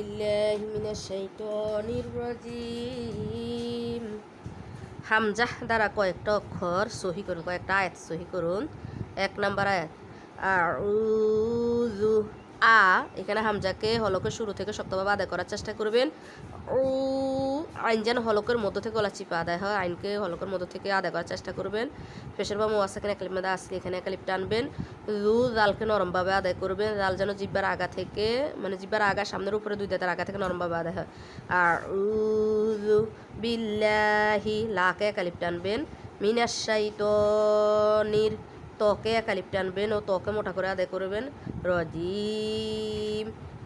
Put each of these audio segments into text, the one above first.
بالله من الشيطان الرجيم হামজাহ দ্বারা কয়েকটা অক্ষর সহি করুন কয়েকটা আয়াত সহি করুন এক নাম্বার আয়াত আউযু আ, এখানে হামজাকে হলকের শুরু থেকে শক্তভাবে আদায় করার চেষ্টা করবেন। ও আইন যেন হলকের মধ্য থেকে গলা চিপা আদায় হয়, আইনকে হলকের মধ্য থেকে আদায় করার চেষ্টা করবেন। ফেসের বা মোয়াসাখানে একালিপ মধ্যে আসলে এখানে একালিপ টানবেন। রু, জালকে নরমভাবে আদায় করবেন। জাল যেন জিব্বার আগা থেকে মানে জিব্বার আগা সামনের উপরে দুই দাঁতের আগা থেকে নরমভাবে আদায় হয়। আর উযু বিল্লাহি, লাকে একালিপ টানবেন। মিনাশাইতনির ত্বকে একালিপ টানবেন ও ত্বকে মোটা করে আদায় করবেন। রজিম,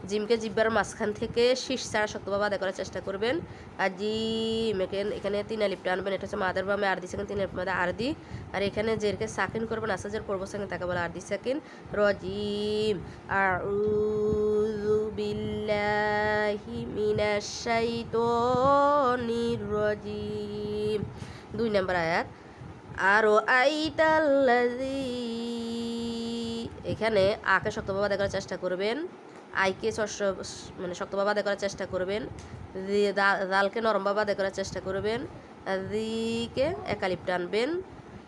জিমকে জিব্বার মাঝখান থেকে শীষ ছাড়া শক্তভাবে আদায় করার চেষ্টা করবেন। আর জিম এখানে এখানে তিন আলিপ টানবেন এটা হচ্ছে মাদার বামে আর দি সেকেন্ড তিন মাদে আর দি আর এখানে জেরকে সাকিন করবেন আস্তে জের পড়ব সেকেন্ড তাকে বলে আর দি সেকেন্ড। রজিম আর বিল্লাহি মিনাশ শাইতানির রজিম। দুই নম্বর আয়াত। আরও আইতাল্লাজি এখানে আকে শক্তভাবে আদায় করার চেষ্টা করবেন। আইকে শস্য মানে শক্তভাবে আদায় করার চেষ্টা করবেন। দা- দালকে নরমভাবে আদায় করার চেষ্টা করবেন। দিকে একালিপ টানবেন।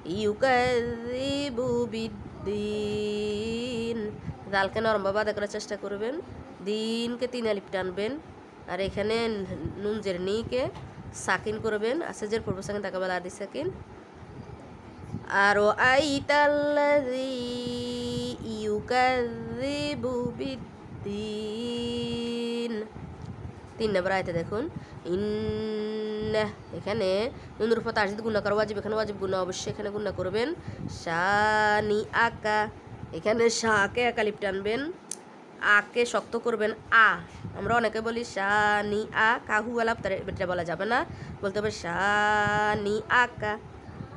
ইউকাজিবু বিদ্দিন। দালকে নরমভাবে আদায় করার চেষ্টা করবেন। দিনকে তিন আলিপ টানবেন। আর এখানে নুনজের নিকে সাকিন করবেন। আসেজের পূর্ব সাকিন তাকে বলা আদি সাকিন। আর আইতাল্লাজি ইউকাযিবু বিদ্দিন তিন নম্বর আয়তে দেখুন, ইন্না এখানে নুনুর উপর তাজিদ গুণা করা ওয়াজিব, এখানে ওয়াজিব গুণা অবশ্যই এখানে গুণা করবেন। শানি আকা এখানে শাকে একালিপ টানবেন আকে শক্ত করবেন, আ। আমরা অনেকে বলি শানি আ কাহু আলাপ তার এটা বলা যাবে না। বলতে হবে শানি আকা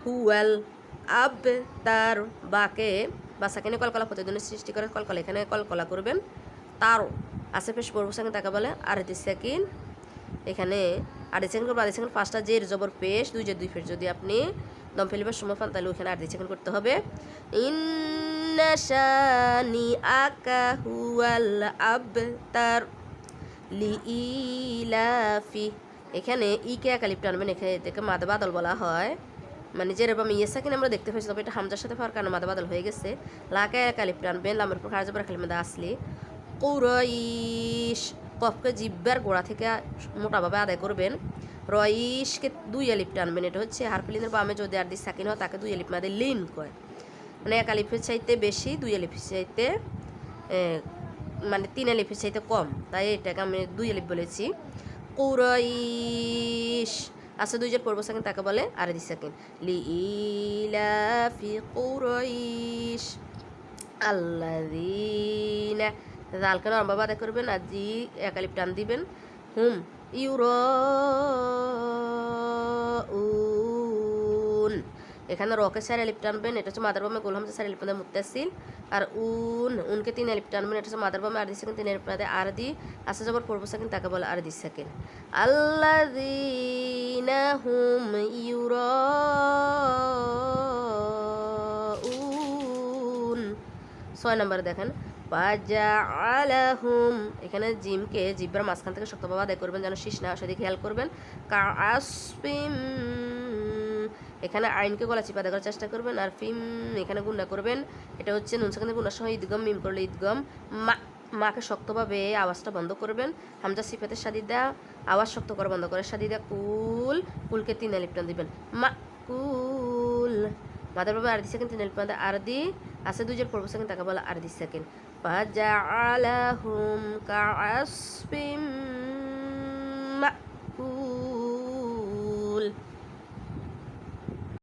হুয়াল আব তার বাকে বা সাকিনে কলকলা প্রতিদিনের সৃষ্টি করে কলকলা। এখানে কলকলা করবেন তারও আসে পেশ পড়ব সঙ্গে তাকে বলে আড়াইটি সেকেন্ড এখানে আড়াই সেকেন্ড করব আড়াই সেকেন্ড পাঁচটা জের জবর পেশ, দুই যে দুই ফের। যদি আপনি দম ফেলিবার সময় পান, তাহলে ওখানে আড়াই সেকেন্ড করতে হবে। ইন্নাশানি আকা হুয়াল আব তার লিইলাফি। এখানে ইকে একালিপ টানবেন এখানে এটাকে মাদা বাদল বলা হয়। মানে যেরকম ইয়েসা কিনা আমরা দেখতে পাচ্ছি তবে এটা হামজার সাথে পাওয়ার কারণে মাদা বাদল হয়ে গেছে। লাকা একালিপ টানবেন লামের উপর খারাপ যাবার খালি মাদা আসলি। কৌরইশ, কফকে জিব্বার গোড়া থেকে মোটাভাবে আদায় করবেন। রইশকে দুই আলিপ টানবেন এটা হচ্ছে হারফিলিনের বামে যদি আর দিস সাকিন হয়, তাকে দুই আলিপ মাদে লিন কয় মানে এক আলিফের চাইতে বেশি, দুই আলিফের চাইতে মানে তিন আলিফের চাইতে কম। তাই এটাকে আমি দুই আলিফ বলেছি। কুরাইশ আচ্ছা দুইজন পড়ব সেকেন্ড, তাকে বলে আর দি সেকেন্ড। লি ইলাফি কুরাইশ আল্লাযিনা জালকান নরম বাদা করবেন আর জি একালিপ টান দিবেন। হুম ইউরউন এখানে রকে চার এলিপ টানবেন এটা হচ্ছে মাদার বামে গোলহাম চার এলিপ মুত্তাসিল আর উন, উনকে তিন এলিপ টানবেন এটা হচ্ছে মাদার বামে আর দি সেকেন্ড, তিন এলিপ টানতে আর দি আসে যাবার পড়ব সেকেন্ড, তাকে বলে আর দি সেকেন্ড। আল্লাযিনা হুম ইউরাউন। ছয় নম্বর দেখেন আলাহুম এখানে জিমকে, জিব্বার মাঝখান থেকে শক্তভাবে আদায় করবেন, যেন শীষ না সেদিকে খেয়াল করবেন। কাসপিম এখানে আইনকে গলা চিপা দেওয়ার চেষ্টা করবেন আর ফিম এখানে গুন্ডা করবেন এটা হচ্ছে নুন সেখানে গুন্ডার সময় ঈদগম মিম করলে ঈদগম মা মাকে শক্তভাবে আওয়াজটা বন্ধ করবেন হামজা সিফাতের সাদিদা আওয়াজ শক্ত করে বন্ধ করে সাদিদা কুল কুলকে তিন লিপটন দিবেন মা কুল মাদার বাবা আর দি সেকেন্ড তিন লিপটন আর দি আছে দুজন পড়বো সেকেন্ড তাকে বলা আর দি সেকেন্ড فجعلهم كعصف مأكول